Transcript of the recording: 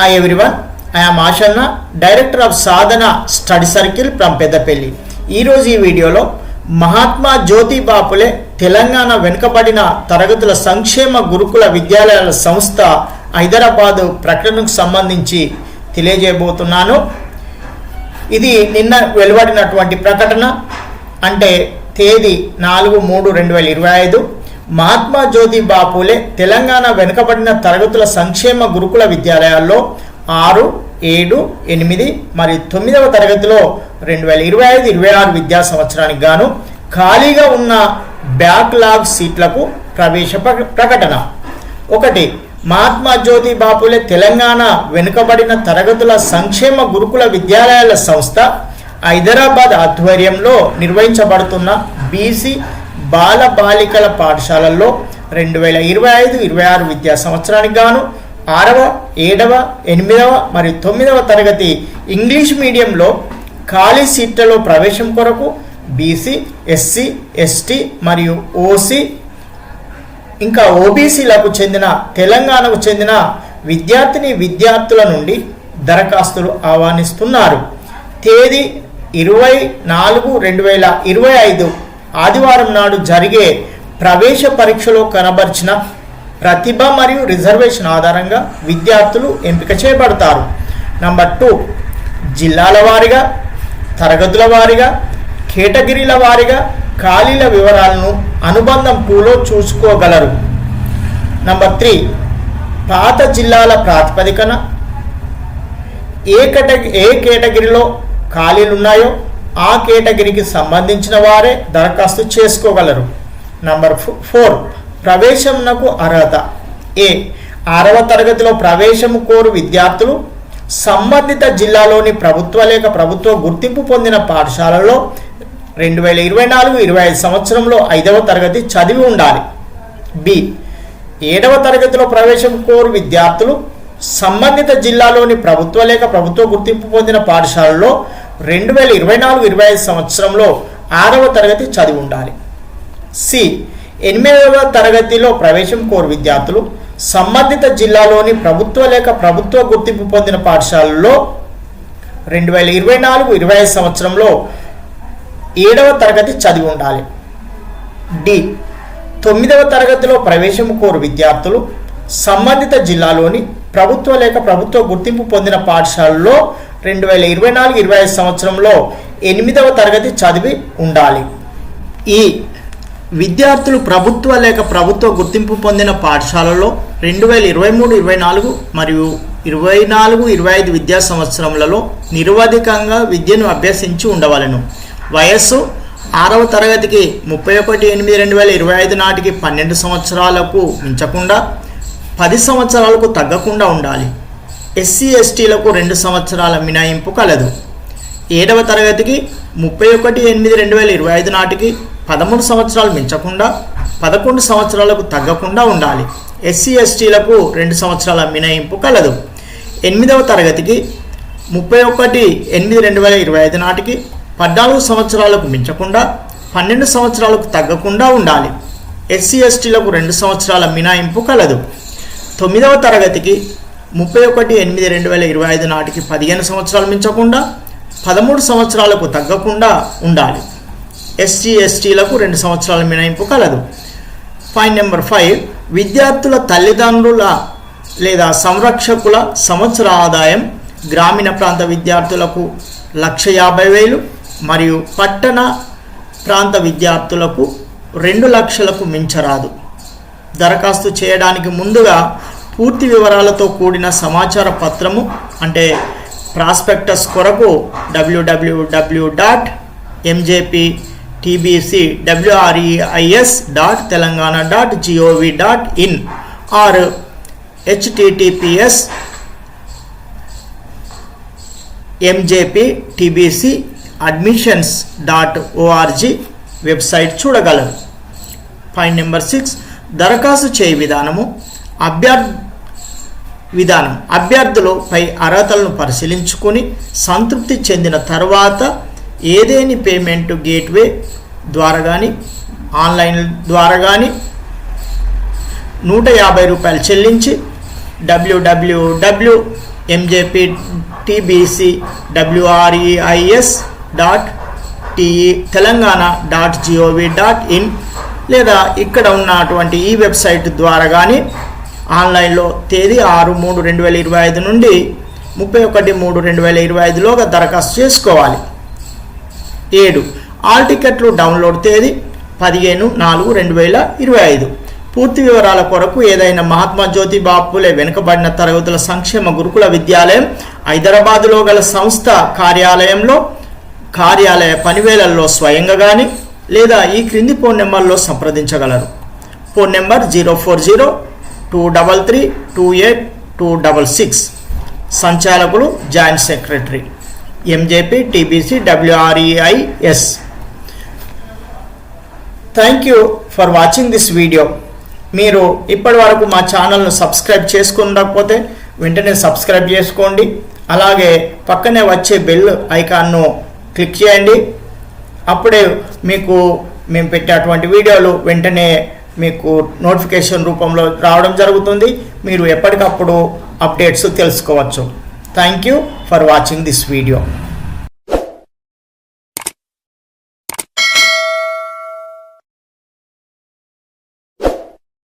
Hi everyone I'm Ashanna director of Sadhana study circle from Peddapalli ఈరోజు ఈ వీడియోలో మహాత్మా జ్యోతి బాపులే తెలంగాణ వెనుకబడిన తరగతుల సంక్షేమ గురుకుల విద్యాలయాల సంస్థ హైదరాబాదు ప్రకటనకు సంబంధించి తెలియజేయబోతున్నాను. ఇది నిన్న వెలువడినటువంటి ప్రకటన. అంటే తేదీ నాలుగు మూడు రెండు వేల ఇరవై ఐదు. మహాత్మా జ్యోతి బాపులే తెలంగాణ వెనుకబడిన తరగతుల సంక్షేమ గురుకుల విద్యాలయాల్లో ఆరు ఏడు ఎనిమిది మరియు తొమ్మిదవ తరగతిలో రెండు వేల ఇరవై ఐదు ఇరవై ఆరు విద్యా సంవత్సరానికి గాను ఖాళీగా ఉన్న బ్యాక్లాగ్ సీట్లకు ప్రవేశ ప్ర- ప్రకటన. ఒకటి మహాత్మా జ్యోతి బాపులే తెలంగాణ వెనుకబడిన తరగతుల సంక్షేమ గురుకుల విద్యాలయాల సంస్థ హైదరాబాద్ ఆధ్వర్యంలో నిర్వహించబడుతున్న బీసీ బాల బాలికల పాఠశాలల్లో రెండు వేల ఇరవై ఐదు ఇరవై ఆరు విద్యా సంవత్సరానికి గాను ఆరవ ఏడవ ఎనిమిదవ మరియు తొమ్మిదవ తరగతి ఇంగ్లీష్ మీడియంలో ఖాళీ సీట్లలో ప్రవేశం కొరకు బీసీ ఎస్సీ ఎస్టీ మరియు ఓసీ ఇంకా ఓబీసీలకు చెందిన తెలంగాణకు చెందిన విద్యార్థిని విద్యార్థుల నుండి దరఖాస్తులు ఆహ్వానిస్తున్నారు. తేదీ ఇరవై నాలుగు రెండు వేల ఇరవై ఐదు ఆదివారం నాడు జరిగే ప్రవేశ పరీక్షలో కనబరిచిన ప్రతిభ మరియు రిజర్వేషన్ ఆధారంగా విద్యార్థులు ఎంపిక చేయబడతారు. నంబర్ టూ జిల్లాల వారీగా తరగతుల వారీగా కేటగిరీల వారీగా ఖాళీల వివరాలను అనుబంధం టూలో చూసుకోగలరు. నంబర్ త్రీ పాత జిల్లాల ప్రాతిపదికన ఏ కేటగి ఏ కేటగిరీలో ఖాళీలు ఉన్నాయో ఆ కేటగిరీకి సంబంధించిన వారే దరఖాస్తు చేసుకోగలరు. నంబర్ ఫోర్ ప్రవేశంనకు అర్హత. ఏ ఆరవ తరగతిలో ప్రవేశం కోరు విద్యార్థులు సంబంధిత జిల్లాలోని ప్రభుత్వ లేక ప్రభుత్వ గుర్తింపు పొందిన పాఠశాలలో రెండు వేల ఇరవై నాలుగు ఇరవై ఐదు సంవత్సరంలో ఐదవ తరగతి చదివి ఉండాలి. బి ఏడవ తరగతిలో ప్రవేశం కోరు విద్యార్థులు సంబంధిత జిల్లాలోని ప్రభుత్వ లేక ప్రభుత్వ గుర్తింపు పొందిన పాఠశాలలో రెండు వేల ఇరవై నాలుగు ఇరవై ఐదు సంవత్సరంలో ఆరవ తరగతి చదివి ఉండాలి సి. ఎనిమిదవ తరగతిలో ప్రవేశం కోరు విద్యార్థులు సంబంధిత జిల్లాలోని ప్రభుత్వ లేక ప్రభుత్వ గుర్తింపు పొందిన పాఠశాలల్లో రెండు వేల ఇరవై నాలుగు ఇరవై ఐదు సంవత్సరంలో ఏడవ తరగతి చదివి ఉండాలి డి. తొమ్మిదవ తరగతిలో ప్రవేశం కోరు విద్యార్థులు సంబంధిత జిల్లాలోని ప్రభుత్వ లేక ప్రభుత్వ గుర్తింపు పొందిన పాఠశాలలో రెండు వేల ఇరవై నాలుగు ఇరవై ఐదు సంవత్సరంలో ఎనిమిదవ తరగతి చదివి ఉండాలి. ఈ విద్యార్థులు ప్రభుత్వ లేక ప్రభుత్వ గుర్తింపు పొందిన పాఠశాలలో రెండు వేల ఇరవై మూడు ఇరవై నాలుగు మరియు ఇరవై నాలుగు ఇరవై ఐదు విద్యా సంవత్సరములలో నిరవధికంగా విద్యను అభ్యసించి ఉండవలను. వయస్సు ఆరవ తరగతికి ముప్పై ఒకటి ఎనిమిది రెండు వేల ఇరవై ఐదు నాటికి పన్నెండు సంవత్సరాలకు మించకుండా పది సంవత్సరాలకు తగ్గకుండా ఉండాలి. ఎస్సీ ఎస్టీలకు రెండు సంవత్సరాల మినాయింపు కలదు. ఏడవ తరగతికి ముప్పై ఒకటి ఎనిమిది రెండు వేల ఇరవై ఐదు నాటికి పదమూడు సంవత్సరాలు మించకుండా పదకొండు సంవత్సరాలకు తగ్గకుండా ఉండాలి. ఎస్సీ ఎస్టీలకు రెండు సంవత్సరాల మినహాయింపు కలదు. ఎనిమిదవ తరగతికి ముప్పై ఒకటి ఎనిమిది రెండు వేల ఇరవై ఐదు నాటికి పద్నాలుగు సంవత్సరాలకు మించకుండా పన్నెండు సంవత్సరాలకు తగ్గకుండా ఉండాలి. ఎస్సీ ఎస్టీలకు రెండు సంవత్సరాల మినహాయింపు కలదు. తొమ్మిదవ తరగతికి ముప్పై ఒకటి ఎనిమిది రెండు వేల ఇరవై ఐదు నాటికి పదిహేను సంవత్సరాలు మించకుండా పదమూడు సంవత్సరాలకు తగ్గకుండా ఉండాలి. ఎస్టీ ఎస్టీలకు రెండు సంవత్సరాల మినహాయింపు కలదు. పాయింట్ నెంబర్ ఫైవ్ విద్యార్థుల తల్లిదండ్రుల లేదా సంరక్షకుల సంవత్సర ఆదాయం గ్రామీణ ప్రాంత విద్యార్థులకు లక్ష యాభై వేలు మరియు పట్టణ ప్రాంత విద్యార్థులకు రెండు లక్షలకు మించరాదు. దరఖాస్తు చేయడానికి ముందుగా పూర్తి వివరాలతో కూడిన సమాచార పత్రము అంటే ప్రాస్పెక్టస్ కొరకు డబ్ల్యూడబ్ల్యూడబ్ల్యూ dot MJP TBC WREIS dot Telangana dot GOV dot in or HTTPS MJP TBC admissions dot ORG website చూడగలరు. పాయింట్ నెంబర్ సిక్స్ దరఖాస్తు చేయ విధానము. అభ్యర్థి విధానం. అభ్యర్థులు పై అర్హతలను పరిశీలించుకొని సంతృప్తి చెందిన తర్వాత ఏదేని పేమెంట్ గేట్వే ద్వారా కానీ ఆన్లైన్ ద్వారా కానీ నూట యాభై రూపాయలు చెల్లించి డబ్ల్యూడబ్ల్యూడబ్ల్యూ MJP TBC WREIS dot TE Telangana dot GOV dot in లేదా ఇక్కడ ఉన్నటువంటి ఈ వెబ్సైట్ ద్వారా కానీ ఆన్లైన్లో తేదీ ఆరు మూడు రెండు వేల ఇరవై ఐదు నుండి ముప్పై ఒకటి మూడు రెండు వేల ఇరవై ఐదులోగా దరఖాస్తు చేసుకోవాలి. ఏడు ఆల్ టికెట్లు డౌన్లోడ్ తేదీ పదిహేను నాలుగు రెండు వేల ఇరవై ఐదు. పూర్తి వివరాల కొరకు ఏదైనా మహాత్మా జ్యోతి బాపులే వెనుకబడిన తరగతుల సంక్షేమ గురుకుల విద్యాలయం హైదరాబాదులో గల సంస్థ కార్యాలయంలో కార్యాలయ పనివేళల్లో స్వయంగా కానీ లేదా ఈ క్రింది ఫోన్ నెంబర్లో సంప్రదించగలరు. Phone number zero four zero two double three two eight two double six సంచాలకులు joint secretary. MJP TBC WREIS thank you for watching this video మీరు ఇప్పటి వరకు మా ఛానల్ను సబ్స్క్రైబ్ చేసుకున్నకపోతే వెంటనే సబ్స్క్రైబ్ చేసుకోండి. అలాగే పక్కనే వచ్చే బెల్ ఐకాన్ను క్లిక్ చేయండి. అప్పుడే మీకు మేము పెట్టేటువంటి వీడియోలు వెంటనే మీకు నోటిఫికేషన్ రూపంలో రావడం జరుగుతుంది. మీరు ఎప్పటికప్పుడు అప్డేట్స్ తెలుసుకోవచ్చు. Thank you for watching this video